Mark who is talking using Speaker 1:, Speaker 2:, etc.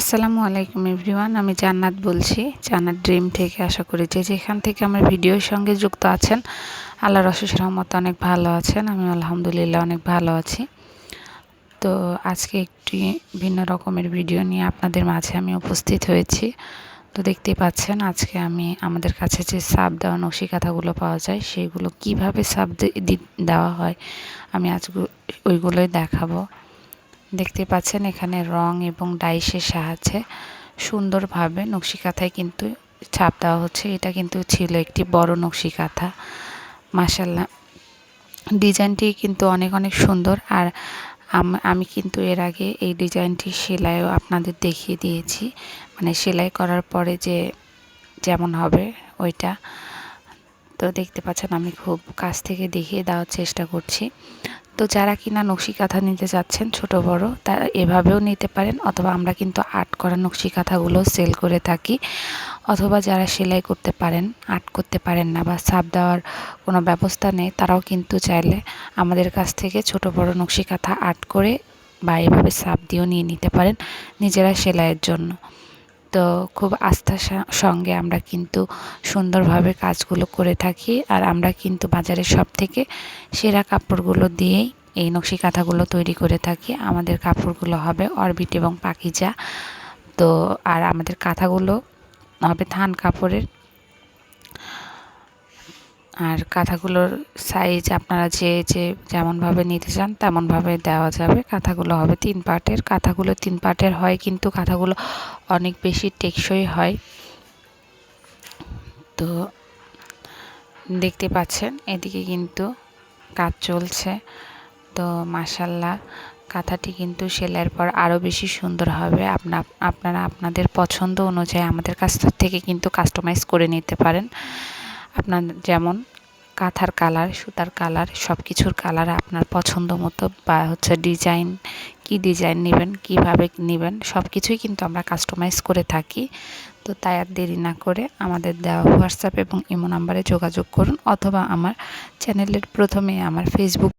Speaker 1: আসসালামু আলাইকুম এভরিওয়ান, আমি জান্নাত বলছি, জান্নাত ড্রিম থেকে আশা করি যে যেখান থেকে আমার ভিডিওর সঙ্গে যুক্ত আছেন, আল্লাহর অশেষ রহমত অনেক ভালো আছেন আমি আলহামদুলিল্লাহ অনেক ভালো আছি। তো আজকে একটি ভিন্ন রকমের ভিডিও নিয়ে আপনাদের মাঝে আমি উপস্থিত হয়েছি। তো দেখতেই পাচ্ছেন, আজকে আমি আমাদের কাছে যে সাপ দেওয়া নকশি কাঁথাগুলো পাওয়া যায় সেইগুলো কীভাবে সাপ দেওয়া হয়, আমি আজ ওইগুলোই দেখাবো। দেখতে পাচ্ছেন এখানে রং এবং ডাইসের সাহায্যে সুন্দরভাবে নকশি কাঁথায় কিন্তু ছাপ দেওয়া হচ্ছে। এটা কিন্তু ছিল একটি বড় নকশি কাঁথা মাসাল্লাহ ডিজাইনটি কিন্তু অনেক অনেক সুন্দর। আর আমি কিন্তু এর আগে এই ডিজাইনটি সেলাইও আপনাদের দেখিয়ে দিয়েছি। মানে সেলাই করার পরে যে যেমন হবে ওইটা। তো দেখতে পাচ্ছেন আমি খুব কাছ থেকে দেখিয়ে দেওয়ার চেষ্টা করছি। তো যারা কিনা নকশি কাঁথা নিতে যাচ্ছেন, ছোট, বড়, তারা এভাবেও নিতে পারেন। অথবা আমরা কিন্তু আর্ট করা নকশি কাঁথাগুলো সেল করে থাকি। অথবা যারা সেলাই করতে পারেন, আর্ট করতে পারেন না বা সাপ দেওয়ার কোনো ব্যবস্থা নেই, তারাও কিন্তু চাইলে আমাদের কাছ থেকে ছোট, বড় নকশি কাঁথা আর্ট করে বা এভাবে সাপ দিয়েও নিয়ে নিতে পারেন নিজেরা সেলাইয়ের জন্য। তো খুব আস্থার সঙ্গে আমরা কিন্তু সুন্দরভাবে কাজগুলো করে থাকি। আর আমরা কিন্তু বাজারের সব থেকে সেরা কাপড়গুলো দিয়েই এই নকশি কাঁথাগুলো তৈরি করে থাকি। আমাদের কাপড়গুলো হবে অরবিট এবং পাকিজা। তো, আর আমাদের কাঁথাগুলো হবে থান কাপড়ের। আর কাঁথাগুলোর সাইজ আপনারা যে যে যেমনভাবে নিতে চান তেমনভাবে দেওয়া যাবে। কাঁথাগুলো হবে তিন পার্টের কাঁথাগুলো তিন পার্টের হয় কিন্তু কাঁথাগুলো অনেক বেশি টেকসই হয়। তো দেখতে পাচ্ছেন, এদিকে কিন্তু কাজ চলছে। তো মাসাল্লাহ কাঁথাটি কিন্তু সেলাইয়ের পর আরও বেশি সুন্দর হবে। আপনা, আপনারা আপনাদের পছন্দ অনুযায়ী আমাদের কাছ থেকে কিন্তু কাস্টমাইজ করে নিতে পারেন। আপনার যেমন কাঁথার কালার, সুতার কালার সব কিছুর কালার আপনার পছন্দ মতো বা হচ্ছে ডিজাইন, কি ডিজাইন নেবেন, কীভাবে নেবেন সব কিছুই কিন্তু আমরা কাস্টমাইজ করে থাকি। তো তাই আর দেরি না করে আমাদের দেওয়া হোয়াটসঅ্যাপ এবং ইমো নাম্বারে যোগাযোগ করুন অথবা আমার চ্যানেলের প্রথমে আমার ফেসবুক